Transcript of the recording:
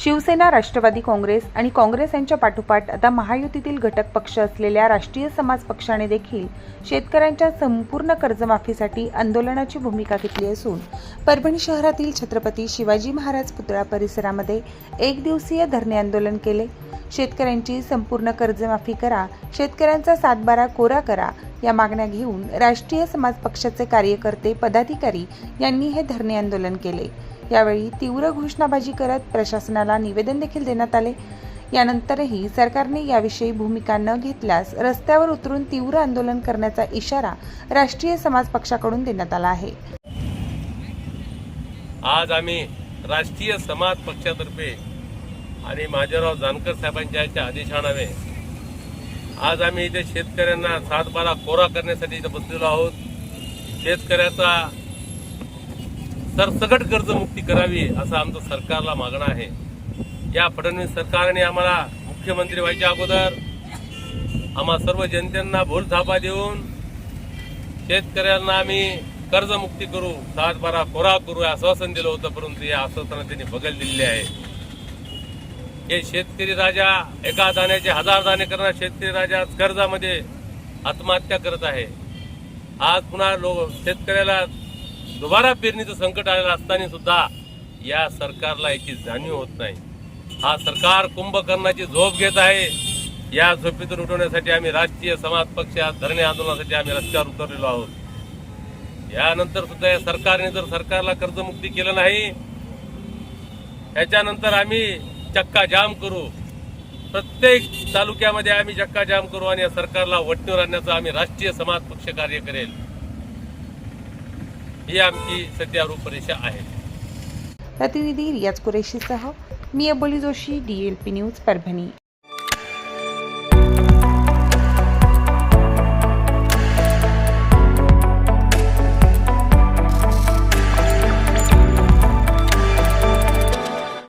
शिवसेना राष्ट्रवादी काँग्रेस आणि काँग्रेस यांच्या पाठोपाठ आता महायुतीतील घटक पक्ष असलेल्या राष्ट्रीय समाज पक्षाने देखील शेतकऱ्यांच्या संपूर्ण कर्जमाफीसाठी आंदोलनाची भूमिका घेतली असून परभणी शहरातील छत्रपती शिवाजी महाराज पुतळा परिसरामध्ये एक दिवसीय धरणे आंदोलन केले. शेतकऱ्यांची संपूर्ण कर्जमाफी करा शेतकऱ्यांचा सातबारा कोरा करा या मागण्या घेऊन राष्ट्रीय समाज पक्षाचे कार्यकर्ते पदाधिकारी यांनी हे धरणे आंदोलन केले. यावेळी तीव्र घोषणाबाजी करत प्रशासनाला निवेदन देखील देण्यात आले. यानंतरही सरकारने याविषयी भूमिका न घेतल्यास रस्त्यावर उतरून तीव्र आंदोलन करण्याचा इशारा राष्ट्रीय समाज पक्षाकडून देण्यात आला आहे. आज आम्ही राष्ट्रीय समाज पक्षातर्फे आणि माझेराव जानकर साहेबांच्या याच्या आज आम्ही इथे शेतकऱ्यांना सातबारा कोरा करण्यासाठी इथे बसलेलो आहोत. शेतकऱ्याचा सरसकट कर्जमुक्ती करावी असं आमचं सरकारला मागणं आहे. या फडणवीस सरकारने आम्हाला मुख्यमंत्री व्हायच्या अगोदर आम्हा सर्व जनतेंना भूलथापा देऊन शेतकऱ्यांना आम्ही कर्जमुक्ती करू सात बारा कोरा करू आश्वासन दिलं होतं परंतु या आश्वासनात त्यांनी बगल दिलेली आहे. हे शेतकरी राजा एका दाण्याचे हजार दाणे करणारा शेतकरी राजा कर्जामध्ये आत्महत्या करत आहे. आज पुन्हा लोक शेतकऱ्याला दुबारा पेरणीचं संकट आलेलं असताना सुद्धा या सरकारला याची जाणीव होत नाही. हा सरकार कुंभकर्णाची झोप घेत आहे. या झोपेतून उठवण्यासाठी आम्ही राष्ट्रीय समाज पक्षात धरणे आंदोलनासाठी आम्ही रस्त्यावर उतरलेलो आहोत. यानंतर सुद्धा या सरकारने जर सरकारला कर्जमुक्ती केलं नाही याच्यानंतर आम्ही चक्का जाम करू. प्रत्येक तालुक्यामध्ये आम्ही चक्का जाम करू आणि या सरकारला वटणीवर आणण्याचं आम्ही राष्ट्रीय समाज पक्ष कार्य करेल. ही आमची सध्या रूपरेषा आहे. प्रतिनिधी रियाज कुरेशीसह मी Aboli Joshi D L P news Parbhani.